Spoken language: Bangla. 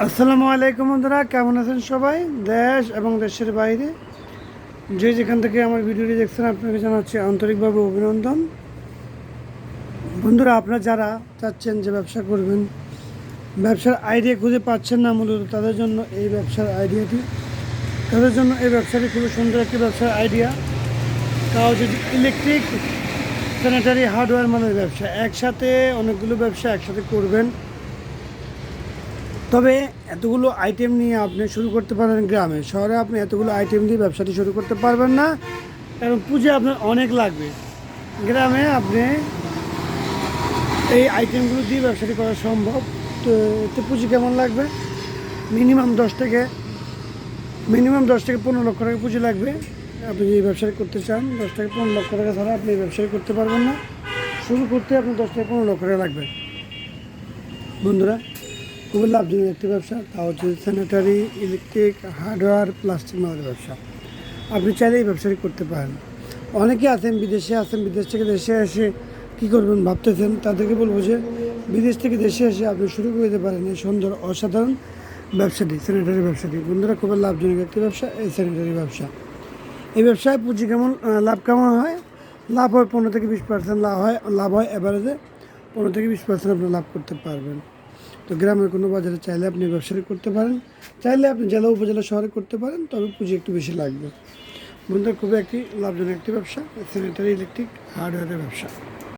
আসসালামু আলাইকুম বন্ধুরা, কেমন আছেন সবাই? দেশ এবং দেশের বাইরে। যে যেখান থেকে আমার ভিডিওটি দেখছেন, আপনাকে জানাচ্ছি আন্তরিকভাবে অভিনন্দন। বন্ধুরা, আপনারা যারা চাচ্ছেন যে ব্যবসা করবেন, ব্যবসার আইডিয়া খুঁজে পাচ্ছেন না মূলত তাদের জন্য এই ব্যবসার আইডিয়াটি। তাদের জন্য এই ব্যবসাটি খুবই সুন্দর একটি ব্যবসার আইডিয়া। তাও যদি ইলেকট্রিক, স্যানিটারি হার্ডওয়্যার মানের ব্যবসা, একসাথে অনেকগুলো ব্যবসা একসাথে করবেন তবে এতগুলো আইটেম নিয়ে আপনি শুরু করতে পারেন গ্রামে। শহরে আপনি এতগুলো আইটেম দিয়ে ব্যবসাটি শুরু করতে পারবেন না কারণ পুঁজি আপনার অনেক লাগবে। গ্রামে আপনি এই আইটেমগুলো দিয়ে ব্যবসাটি করা সম্ভব। তো এতে পুঁজি কেমন লাগবে? মিনিমাম দশ থেকে, মিনিমাম দশ থেকে পনেরো লক্ষ টাকা পুঁজি লাগবে। আপনি যে ব্যবসাটি করতে চান, দশ থেকে পনেরো লক্ষ টাকা ছাড়া আপনি এই ব্যবসাটি করতে পারবেন না। শুরু করতে আপনার দশ থেকে পনেরো লক্ষ টাকা লাগবে। বন্ধুরা খুবই লাভজনক একটি ব্যবসা, তা হচ্ছে স্যানিটারি ইলেকট্রিক হার্ডওয়্যার প্লাস্টিক মালের ব্যবসা। আপনি চাইলে এই ব্যবসাটি করতে পারেন। অনেকে আছেন, বিদেশে আছেন, বিদেশ থেকে দেশে এসে কী করবেন ভাবতেছেন, তাদেরকে বলব যে বিদেশ থেকে দেশে এসে আপনি শুরু করে দিতে পারেন এই সুন্দর, অসাধারণ ব্যবসাটি স্যানিটারি ব্যবসাটি। বন্ধুরা, খুবই লাভজনক একটি ব্যবসা, এই স্যানিটারি ব্যবসা। এই ব্যবসায় পুঁজি কেমন লাভ কেমন হয়? লাভ হয় পনেরো থেকে বিশ পার্সেন্ট লাভ হয় লাভ হয় অ্যাভারেজে পনেরো থেকে বিশ পার্সেন্ট আপনি লাভ করতে পারবেন। তো গ্রামের কোনো বাজারে চাইলে আপনি ব্যবসা করতে পারেন। চাইলে আপনি জেলা, উপজেলা, শহরে করতে পারেন, তবে পুঁজি একটু বেশি লাগবে। বন্ধুরা খুবই একটি লাভজনক একটি ব্যবসা স্যানিটারি ইলেকট্রিক হার্ডওয়্যারের ব্যবসা।